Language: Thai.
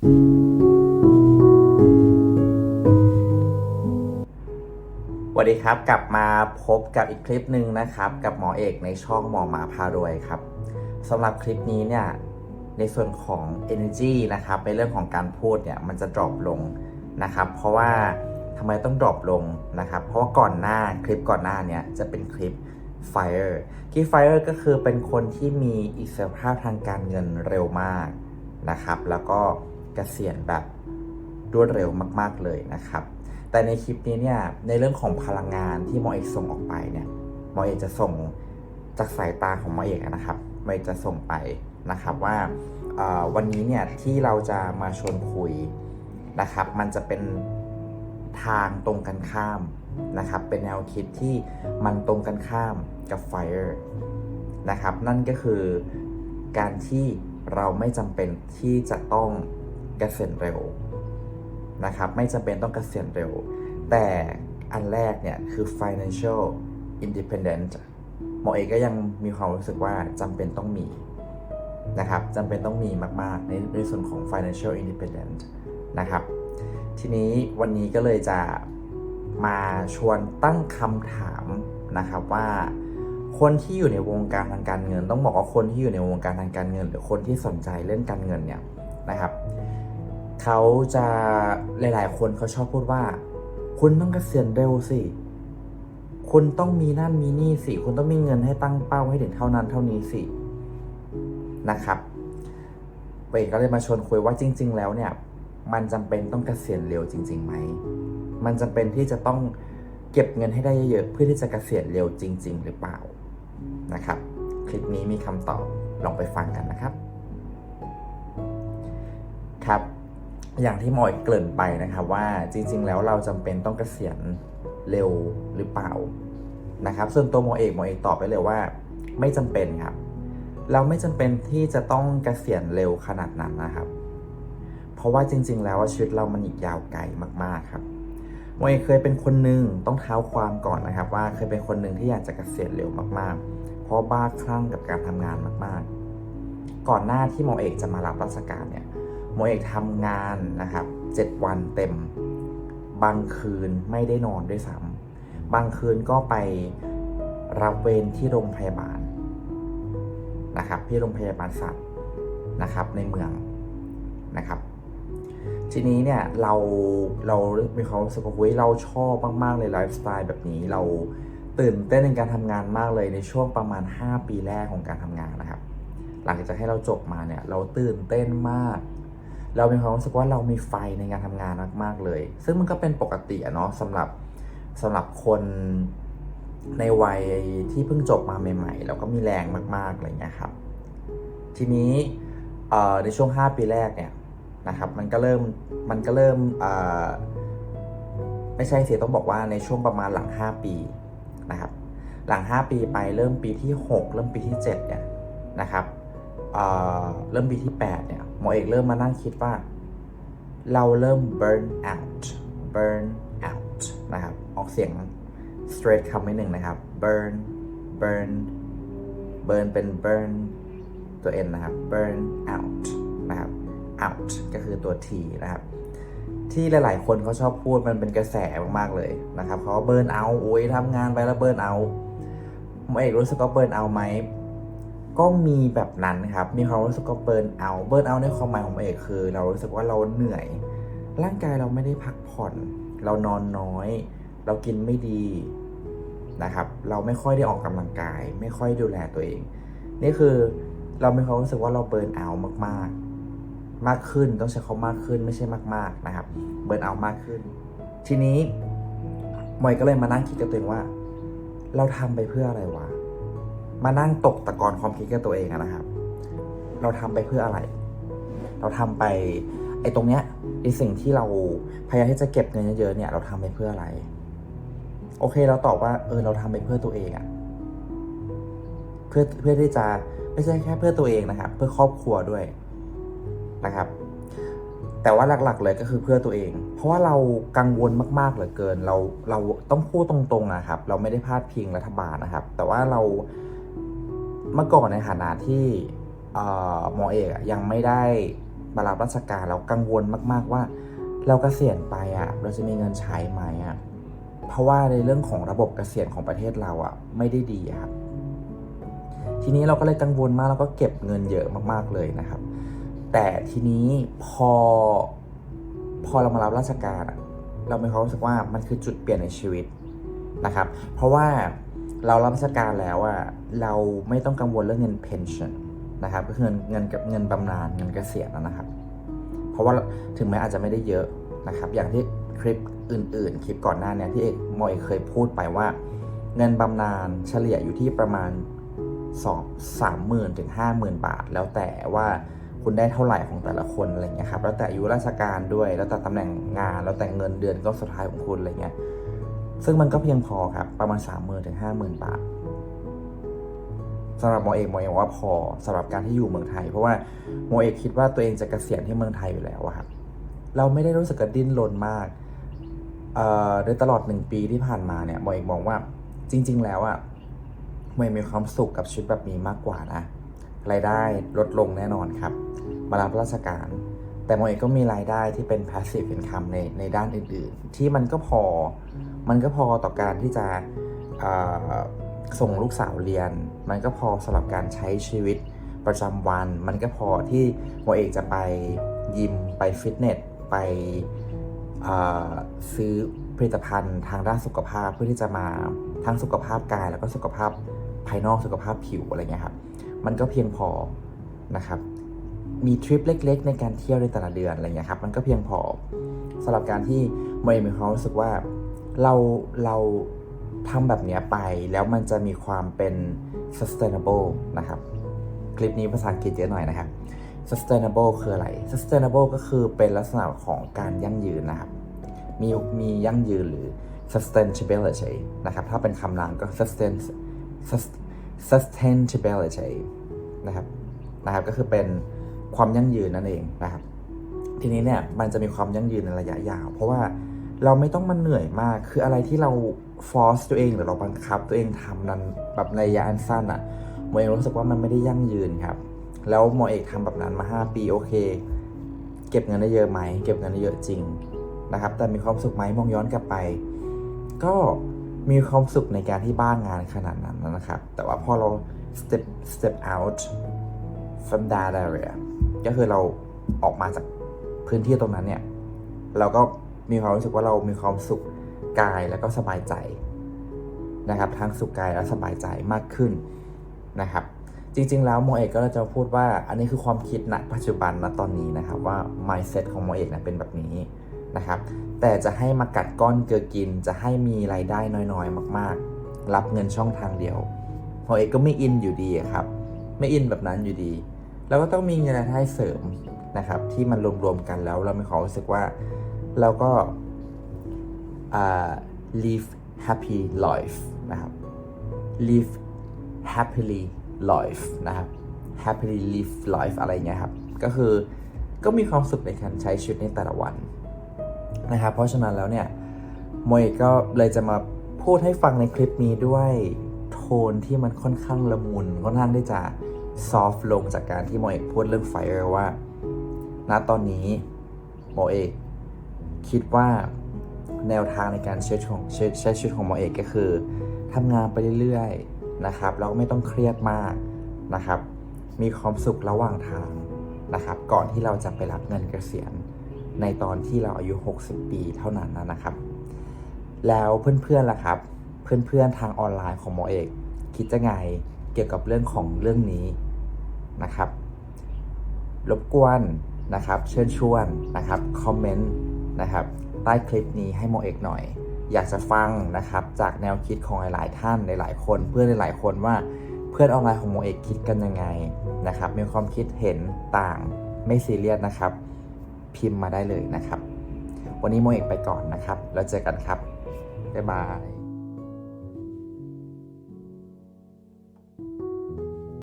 สวัสดีครับ กลับมาพบกับอีกคลิปหนึ่งนะครับ กับหมอเอกในช่องหมอหมาพารวยครับสำหรับคลิปนี้เนี่ยในส่วนของ energy นะครับในเรื่องของการพูดเนี่ยมันจะดรอปลงนะครับ เพราะว่าทำไมต้องดรอปลงนะครับ เพราะว่าก่อนหน้าคลิปก่อนหน้าเนี่ยจะเป็นคลิป fire คลิป fire ก็คือเป็นคนที่มีอิสรภาพทางการเงินเร็วมากนะครับ แล้วก็ กษียณแบบรวดเร็วมาก ๆเลยนะครับ แต่ในคลิปนี้เนี่ยในเรื่องของพลังงานที่หมอเอกส่งออกไปเนี่ยหมอเอกจะส่งจากสายตาของหมอเอกนะครับหมอเอกจะส่งไปนะครับว่าวันนี้เนี่ยที่เราจะมาชวนคุยนะครับ มันจะเป็นทางตรงกันข้ามนะครับ เป็นแนวคิดที่มันตรงกันข้ามกับ Fire นะครับ นั่นก็คือการที่เราไม่จำเป็นที่จะต้อง เกษียณเร็วนะครับไม่จำเป็นต้องเกษียณเร็ว แต่อันแรกเนี่ยคือ financial independent หมอเอกก็ยังมีความรู้สึกว่าจำเป็นต้องมีนะครับจำเป็นต้องมีมาก ๆ ในในส่วนของ financial independent นะครับทีนี้วันนี้ก็เลยจะมาชวนตั้งคำถามนะครับว่าคนที่อยู่ในวงการทางการเงิน ต้องบอกว่าคนที่อยู่ในวงการทางการเงิน หรือคนที่สนใจเรื่องการเงินเนี่ยนะครับ เขาจะหลาย ๆ คนเขาชอบพูดว่า คุณต้องเกษียณเร็วสิ คุณต้องมีนั่นมีนี่สิ คุณต้องมีเงินให้ตั้งเป้าให้ถึงเท่านั้นเท่านี้สินะครับเวกก็เลยมาชวนคุยว่าจริง ๆ แล้วเนี่ย มันจำเป็นต้องเกษียณเร็วจริงๆไหม มันจำเป็นที่จะต้องเก็บเงินให้ได้เยอะๆเพื่อที่จะเกษียณเร็วจริง ๆ หรือเปล่านะครับ คลิปนี้มีคำตอบลองไปฟังกันนะครับ อย่างที่หมอยเกริ่นไปนะครับว่าจริง ๆ แล้วเราจำเป็นต้องเกษียณเร็วหรือเปล่านะครับ ส่วนตัวหมอเอกหมอเอกตอบไปเลยว่า ไม่จำเป็นครับ เราไม่จำเป็นที่จะต้องเกษียณเร็วขนาดนั้นนะครับ เพราะว่าจริง ๆ แล้วชีวิตเรามันอีกยาวไกลมากๆครับหมอเอกเคยเป็นคนหนึ่งต้องเท้าความก่อนนะครับ ว่าเคยเป็นคนหนึ่งที่อยากจะเกษียณเร็วมากๆ เพราะบ้าคลั่งกับการทำงานมากๆ ก่อนหน้าที่หมอเอกจะมารับราชการเนี่ย มอเอกทำงานนะครับ7วันเต็ม บางคืนไม่ได้นอนด้วยซ้ำบางคืนก็ไปรับเวรที่โรงพยาบาลนะครับที่โรงพยาบาลสัตว์นะครับในเมืองนะครับ ทีนี้เนี่ยเราเรามีความรู้สึกว่าเฮ้ยเราชอบมากๆเลยไลฟ์สไตล์แบบนี้เราตื่นเต้นในการทำงานมากเลยในช่วงประมาณ 5 ปีแรกของการทำงานนะครับ หลังจากให้เราจบมาเนี่ยเราตื่นเต้นมาก เรามีความรู้สึกว่าเรามีไฟในการทำงานมาก ๆ เลย ซึ่งมันก็เป็นปกติเนาะสำหรับสำหรับคนในวัยที่เพิ่งจบมาใหม่ๆ แล้วก็มีแรงมากๆอะไรเงี้ยครับ ทีนี้ในช่วง 5 ปีแรกเนี่ยนะครับ มันก็เริ่มมันก็เริ่มไม่ใช่เสิต้องบอกว่าในช่วงประมาณหลัง 5 ปีนะครับหลัง 5 ปีไปเริ่มปีที่ 6 เริ่มปีที่ 7 เนี่ยนะครับเเริ่มปีที่ 8 เนี่ย หมอเอกเริ่มมานั่งคิดว่า เราเริ่ม burn out burn out นะครับ ออกเสียง straight คำนิดหนึ่งนะครับ burn burn burn เป็น burn ตัว n นะครับ burn out นะครับ out ก็คือตัว t นะครับ ที่หลาย ๆ คนเขาชอบพูดมันเป็นกระแสมาก ๆ เลยนะครับเขาว่า burn out โอ้ยทำงานไปแล้ว burn out หมอเอกรู้สึกว่า burn out ไหม ก็มีแบบนั้นครับ มีความรู้สึกว่าเบิร์นเอาเบิร์นเอาในความหมายของเอกคือ เรารู้สึกว่าเราเหนื่อย ร่างกายเราไม่ได้พักผ่อน เรานอนน้อย เรากินไม่ดีนะครับ เราไม่ค่อยได้ออกกำลังกาย ไม่ค่อยดูแลตัวเอง นี่คือเรามีความรู้สึกว่าเราเบิร์นเอามากๆ มากขึ้นต้องใช้คำมากขึ้นไม่ใช่มาก ๆนะครับ เบิร์นเอามากขึ้น ทีนี้มอยก็เลยมานั่งคิดกับตัวเองว่า เราทำไปเพื่ออะไรวะ มานั่งตกตะกอนความคิดกับตัวเองนะครับ เราทำไปเพื่ออะไร เราทำไปไอ้ตรงเนี้ยไอ้สิ่งที่เราพยายามที่จะเก็บเงินเยอะๆเนี่ย เราทำไปเพื่ออะไร โอเค เราตอบว่า เออ เราทำไปเพื่อตัวเองอะเพื่อเพื่อที่จะไม่ใช่แค่เพื่อตัวเองนะครับ เพื่อครอบครัวด้วยนะครับ แต่ว่าหลักๆเลยก็คือเพื่อตัวเอง เพราะว่าเรากังวลมากๆเหลือเกิน เราเราต้องพูดตรงๆนะครับ เราไม่ได้พาดพิงรัฐบาลนะครับ แต่ว่าเรา เมื่อก่อนในฐานะที่หมอเอกยังไม่ได้มารับราชการเรากังวลมาก ๆว่า เราเกษียณไปอะ่ะเราจะมีเงินใช้ไหมอะ่ะเพราะว่าในเรื่องของระบบเกษียณของประเทศเราอะ่ะไม่ได้ดีครับทีนี้เราก็เลยกังวลมากแล้วก็เก็บเงินเยอะมากๆเลยนะครับ แต่ทีนี้พอพอเรามารับราชการเรามีความรู้สึกว่ามันคือจุดเปลี่ยนในชีวิตนะครับ เพราะว่า เรารับราชการแล้วอะเราไม่ต้องกังวลเรื่องเงิน pension นะครับก็คือเงินเงินกับเงินบำนาญเงินเกษียณนะครับ เพราะว่าถึงแม้อาจจะไม่ได้เยอะนะครับ อย่างที่คลิปอื่นๆ คลิปก่อนหน้าเนี้ที่เอกมอยเคยพูดไปว่า เงินบำนาญเฉลี่ยอยู่ที่ประมาณ2 3 0 0 0 0ถึง50,000บาท แล้วแต่ว่าคุณได้เท่าไหร่ของแต่ละคนอะไรเงี้ยครับแล้วแต่อายุราชการด้วยแล้วแต่ตำแหน่งงาน แล้วแต่เงินเดือนก็สุดท้ายของคุณอะไรเงี้ย ซึ่งมันก็เพียงพอครับ ประมาณ 3 0,000ถึง50,000 บาทสำหรับหมเอกหมอเอกว่าพอสำหรับการที่อยู่เมืองไทย เพราะว่าหมเอกคิดว่าตัวเองจะเกษียณที่เมืองไทยอยู่แล้วครับเราไม่ได้รู้สึกกระดิ้นรนมากเอ่อโดยตลอดหนึ่งปีที่ผ่านมาเนี่ยหมเอกมองว่าจริง ๆ แล้วอะหมเอกมีความสุขกับชีวิตแบบนี้มากกว่านะรายได้ลดลงแน่นอนครับมารับราชการ แต่หมเอกก็มีรายได้ที่เป็น passive income ในในด้านอื่น ๆ ที่มันก็พอ มันก็พอต่อการที่จะส่งลูกสาวเรียน มันก็พอสำหรับการใช้ชีวิตประจำวัน มันก็พอที่หมเอกจะไปยิมไปฟิตเนสไปซื้อผลิตภัณฑ์ทางด้านสุขภาพเพื่อที่จะมาทั้งสุขภาพกายแล้วก็สุขภาพภายนอกสุขภาพผิวอะไรเงี้ยครับ มันก็เพียงพอนะครับ มีทริปเล็ก ๆ ในการเที่ยวในแต่ละเดือนอะไรเงี้ยครับ มันก็เพียงพอสำหรับการที่เมย์มีความรู้สึกว่า เราเราทำแบบนี้ไปแล้วมันจะมีความเป็น sustainable นะครับ คลิปนี้ภาษาอังกฤษเยอะหน่อยนะครับ sustainable คืออะไร sustainable ก็คือเป็นลักษณะของการยั่งยืนนะครับ มีมียั่งยืนหรือ sustainability นะครับ ถ้าเป็นคำนามก็ sustain sustainability นะครับนะครับ ก็คือเป็นความยั่งยืนนั่นเองนะครับ ทีนี้เนี่ยมันจะมีความยั่งยืนในระยะยาว เพราะว่า เราไม่ต้องมาเหนื่อยมาก คืออะไรที่เราฟอร์สตัวเองหรือเราบังคับ ตัวเองทำนั้นแบบในระยะอันสั้นอะ่ะโมเองรู้สึกว่ามันไม่ได้ยั่งยืนครับ แล้วโมเอกทำแบบนั้นมา 5 ปีโอเค เก็บเงินได้เยอะไหม เก็บเงินได้เยอะจริงนะครับ แต่มีความสุขไหมมองย้อนกลับไป ก็มีความสุขในการที่บ้างงานขนาดนั้นนะครับ แต่ว่าพอเรา step step out from that area ก็คือเราออกมาจากพื้นที่ตรงนั้นเนี่ย เราก็ มีความรู้สึกว่าเรามีความสุขกายแล้วก็สบายใจนะครับทั้งสุขกายและสบายใจมากขึ้นนะครับ จริง ๆ แล้วโมเอกก็จะพูดว่าอันนี้คือความคิดณปัจจุบันณตอนนี้นะครับว่า mindset ของโมเอกนะเป็นแบบนี้นะครับ แต่จะให้มากัดก้อนเกลือกิน จะให้มีรายได้น้อยๆ มาก ๆ รับเงินช่องทางเดียวโมเอกก็ไม่อินอยู่ดีครับ ไม่อินแบบนั้นอยู่ดี แล้วก็ต้องมีเงินรายได้เสริมนะครับ ที่มันรวมๆกันแล้วเรามีความรู้สึกว่า เราก็ live happy life นะครับ live happily life นะครับ happily live life อะไรเงี้ยครับ ก็คือก็มีความสุขในการใช้ชีวิตในแต่ละวันนะครับ เพราะฉะนั้นแล้วเนี่ยโมยก็เลยจะมาพูดให้ฟังในคลิปนี้ด้วยโทนที่มันค่อนข้างละมุนค่อนข้างที่จะซอฟลงจากการที่โมเอกพูดเรื่องไฟเออร์ว่า ณ ตอนนี้โมเอก คิดว่าแนวทางในการใช้ชีวิตของใช้ชีวิตของหมอเอกก็คือทำงานไปเรื่อยๆนะครับแล้วไม่ต้องเครียดมากนะครับ มีความสุขระหว่างทางนะครับ ก่อนที่เราจะไปรับเงินเกษียณในตอนที่เราอายุ 60 ปีเท่านั้นนะครับ แล้วเพื่อนๆล่ะครับ เพื่อนๆทางออนไลน์ของหมอเอก คิดจะไงเกี่ยวกับเรื่องของเรื่องนี้นะครับ รบกวนนะครับ เชิญชวนนะครับ คอมเมนต์ นะครับใต้คลิปนี้ให้โมเอกหน่อย อยากจะฟังนะครับจากแนวคิดของหลาย ๆ ท่านหลาย ๆ คน เพื่อนหลาย ๆ คนว่าเพื่อนออนไลน์ของโมเอกคิดกันยังไงนะครับมีความคิดเห็นต่างไม่ซีเรียสนะครับ พิมพ์มาได้เลยนะครับ วันนี้โมเอกไปก่อนนะครับ แล้วเจอกันครับบ๊ายบาย